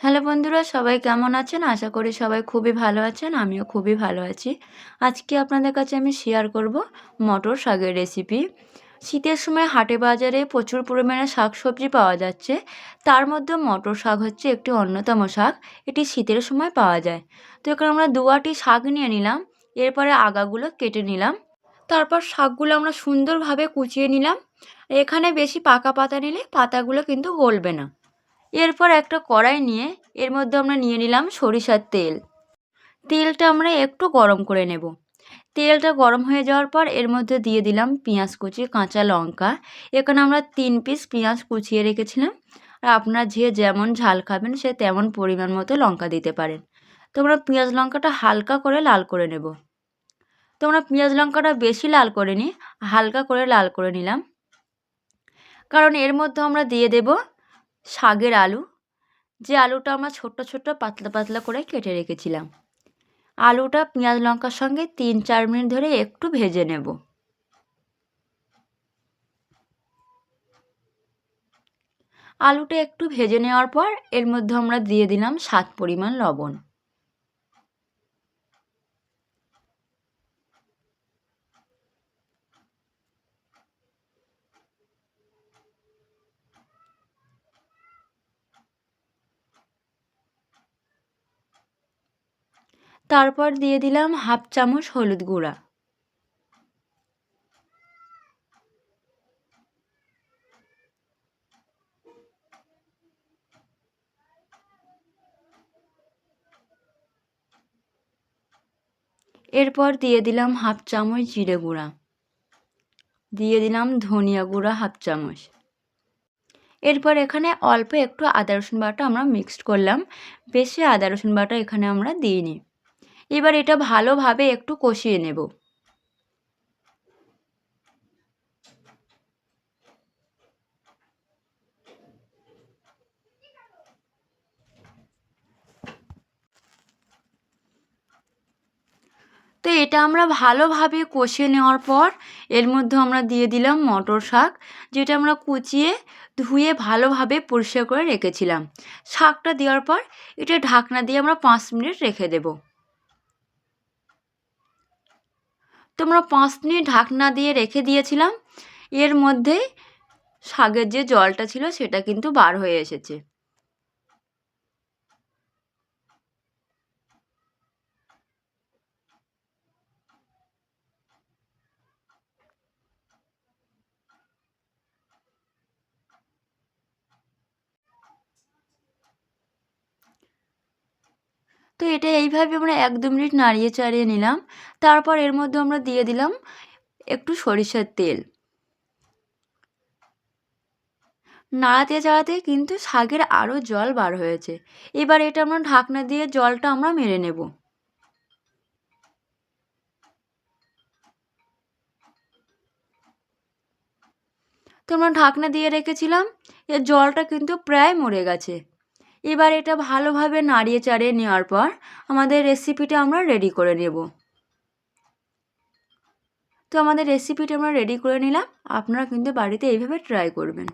Hello বন্ধুরা, সবাই কেমন আছেন? আশা করি সবাই খুবই ভালো আছেন, আমিও খুবই ভালো আছি। আজকে আপনাদের কাছে আমি শেয়ার করব মটর শাকের রেসিপি শীতের সময় হাটে বাজারে প্রচুর পরিমাণে শাক সবজি পাওয়া যাচ্ছে। তার মধ্যে মটর শাক হচ্ছে একটি অন্যতম শাক। এটি শীতের সময় পাওয়া যায়। তো এখানে আমরা দুয়াটি শাক নিয়ে নিলাম। এরপরে আগাগুলো কেটে নিলাম। তারপর শাকগুলো আমরা সুন্দরভাবে কুচিয়ে নিলাম। এখানে বেশি পাকা পাতা নিলে পাতাগুলো কিন্তু গলবে না। এরপর একটা কড়াই নিয়ে এর মধ্যে আমরা নিয়ে নিলাম সরিষার তেল। তেলটা আমরা একটু গরম করে নেব। তেলটা গরম হয়ে যাওয়ার পর এর মধ্যে দিয়ে দিলাম পেঁয়াজ কুচি, কাঁচা লঙ্কা। এখানে আমরা তিন পিস পেঁয়াজ কুচিয়ে রেখেছিলাম। আর আপনারা যে যেমন ঝাল খাবেন সে তেমন পরিমাণ মতো লঙ্কা দিতে পারেন। তোমরা পেঁয়াজ লঙ্কাটা হালকা করে লাল করে নেব। তোমরা পেঁয়াজ লঙ্কাটা বেশি লাল করে নিই হালকা করে লাল করে নিলাম। কারণ এর মধ্যে আমরা দিয়ে দেব শাকের আলু। যে আলুটা আমরা ছোট্ট ছোট্ট পাতলা পাতলা করে কেটে রেখেছিলাম। আলুটা পেঁয়াজ লঙ্কার সঙ্গে তিন চার মিনিট ধরে একটু ভেজে নেব। আলুটা একটু ভেজে নেওয়ার পর এর মধ্যে আমরা দিয়ে দিলাম স্বাদ পরিমাণ লবণ। তারপর দিয়ে দিলাম হাফ চামচ হলুদ গুঁড়া। এরপর দিয়ে দিলাম হাফ চামচ জিরে গুঁড়া। দিয়ে দিলাম ধনিয়া গুঁড়া হাফ চামচ। এরপর এখানে অল্প একটু আদা রসুন বাটা আমরা মিক্সড করলাম। বেশি আদা রসুন বাটা এখানে আমরা দিইনি। এবার এটা ভালোভাবে একটু কষিয়ে নেব। তো এটা আমরা ভালোভাবে কষিয়ে নেওয়ার পর এর মধ্যে আমরা দিয়ে দিলাম মটর শাক, যেটা আমরা কুচিয়ে ধুয়ে ভালোভাবে পরিষ্কার করে রেখেছিলাম। শাকটা দেওয়ার পর এটা ঢাকনা দিয়ে আমরা পাঁচ মিনিট রেখে দেবো। তোমরা পাঁচ মিনিট ঢাকনা দিয়ে রেখে দিয়েছিলাম। এর মধ্যে শাকের যে জলটা ছিল সেটা কিন্তু বার হয়ে এসেছে। তো এটা এইভাবে আমরা এক দু মিনিট নাড়িয়ে চাড়িয়ে নিলাম। তারপর এর মধ্যে আমরা দিয়ে দিলাম একটু সরিষার তেল। নাড়াতে চাড়াতে কিন্তু শাকের আরও জল বার হয়েছে। এবার এটা আমরা ঢাকনা দিয়ে জলটা আমরা মেরে নেব। তো আমরা ঢাকনা দিয়ে রেখেছিলাম, এর জলটা কিন্তু প্রায় মরে গেছে। এবার এটা ভালোভাবে নাড়িয়ে চাড়িয়ে নেওয়ার পর আমাদের রেসিপিটা আমরা রেডি করে নেব। তো আমাদের রেসিপিটা আমরা রেডি করে নিলাম। আপনারা কিন্তু বাড়িতে এইভাবে ট্রাই করবেন।